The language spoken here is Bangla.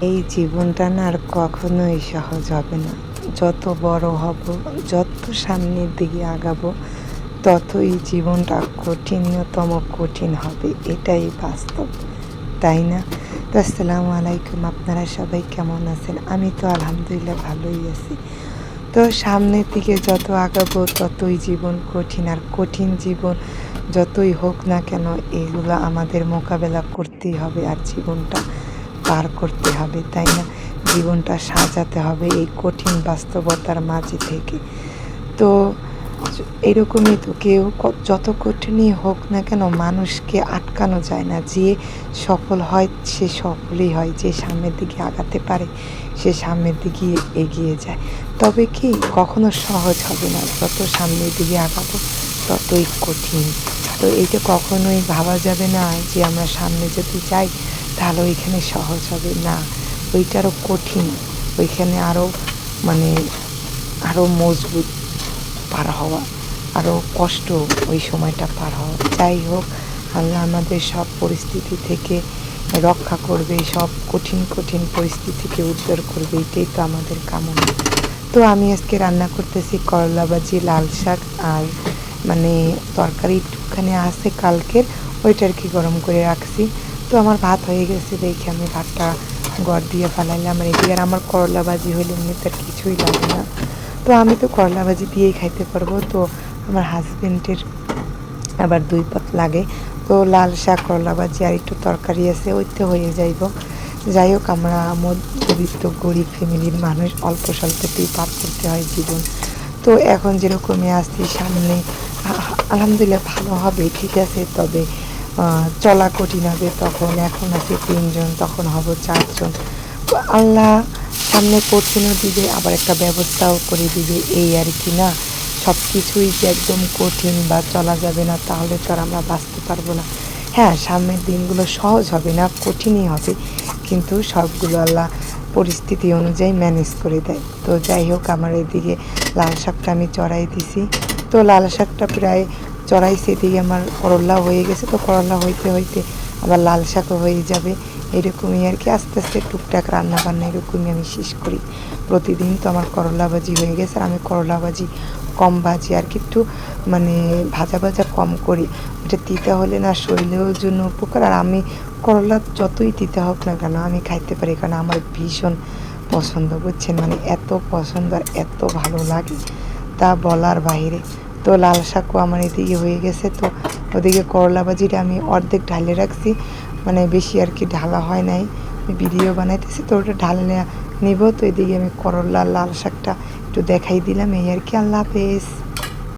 এই জীবনটা না আর কখনোই সহজ হবে না। যত বড় হব, যত সামনের দিকে আগাবো, ততই জীবনটা কঠিনতম কঠিন হবে। এটাই বাস্তব, তাই না? তো আসসালামু আলাইকুম, আপনারা সবাই কেমন আছেন? আমি তো আলহামদুলিল্লাহ ভালোই আছি। তো সামনের দিকে যত আগাবো, ততই জীবন কঠিন। আর কঠিন জীবন যতই হোক না কেন, এগুলো আমাদের মোকাবেলা করতেই হবে আর জীবনটা। পার করতে হবে, তাই না? জীবনটা সাজাতে হবে এই কঠিন বাস্তবতার মাঝে থেকে। তো এরকমই তো কেউ যত কঠিনই হোক না কেন মানুষকে আটকানো যায় না। যে সফল হয়, সে সফলই হয়, যে সামনের দিকে আগাতে পারে, সে সামনের দিকে এগিয়ে যায়। তবে কি কখনো সহজ হবে না, যত সামনের দিকে আগাবো ততই কঠিন। তো এইটা কখনোই ভাবা যাবে না যে আমরা সামনে যদি যাই, তাহলে ওইখানে সহজ হবে না। ওইটা আরও কঠিন। ওইখানে আরও মানে আরও মজবুত পার হওয়া, আরও কষ্ট ওই সময়টা পার হওয়া। যাই হোক, আল্লাহ আমাদের সব পরিস্থিতি থেকে রক্ষা করবে, সব কঠিন কঠিন পরিস্থিতি থেকে উদ্ধার করবে। এটাই তো আমাদের কামনা। তো আমি আজকে রান্না করতেছি করলা ভাজি, লাল শাক আর মানে তরকারি একটুখানি আছে কালকের, ওইটা আর কি গরম করে রাখছি। তো আমার ভাত হয়ে গেছে, দেখি আমি ভাতটা গড় দিয়ে ফেলাইলাম রেডি। আর আমার করলা ভাজি হইলে এমনি তার কিছুই লাগে না। তো আমি তো করলা ভাজি দিয়েই খাইতে পারব। তো আমার হাজবেন্ডের আবার দুই পাত লাগে। তো লাল শাক, করলা ভাজি আর একটু তরকারি আছে, ওইতে হয়ে যাইব। যাই হোক, আমরা মধ্যবিত্ত, গরিব ফ্যামিলির মানুষ, অল্প স্বল্পতেই পার করতে হয় জীবন। তো এখন যেরকমই আসছি সামনে আলহামদুলিল্লাহ ভালো হবে, ঠিক আছে, তবে চলা কঠিন হবে, তখন এখন আছে তিনজন, তখন হব চারজন। আল্লাহ সামনে কঠিনও দিবে, আবার একটা ব্যবস্থাও করে দিবে, এই আর কি না? সব কিছুই যে একদম কঠিন বা চলা যাবে না, তাহলে তো আর আমরা বাঁচতে পারব না। হ্যাঁ সামনের দিনগুলো সহজ হবে না, কঠিনই হবে, কিন্তু সবগুলো আল্লাহ পরিস্থিতি অনুযায়ী ম্যানেজ করে দেয়। তো যাই হোক, আমার এদিকে লাল শাকটা আমি চড়াই দিছি। তো লাল শাকটা প্রায় চড়াইছি এদিকে আমার করলা হয়ে গেছে। তো করলা হইতে হইতে আবার লাল শাকও হয়ে যাবে। এরকমই আর কি, আস্তে আস্তে টুকটাক রান্না বান্না এরকমই আমি শেষ করি। প্রতিদিন তো আমার করলা ভাজি হয়ে গেছে আর আমি করলা ভাজি কম ভাজি আর কি একটু মানে ভাজা ভাজা কম করি। ওটা তিতা হলে না শরীরের জন্য উপকার। আর আমি করলা যতই তিতা হোক না কেন আমি খাইতে পারি, কারণ আমার ভীষণ পছন্দ, বুঝছেন? মানে এত পছন্দ আর এত ভালো লাগে। তা বলার বাইরে। তো লাল শাকও আমার এদিকে হয়ে গেছে। তো ওদিকে করলা ভাজিটা আমি অর্ধেক ঢালে রাখছি। মানে বেশি আর কি ঢালা হয় নাই। ভিডিও বানাইতেছি, তো ওটা ঢালে নিব। তো এদিকে আমি করলা লাল শাকটা একটু দেখাই দিলাম। এই আর কি, আল্লাহ হাফেজ।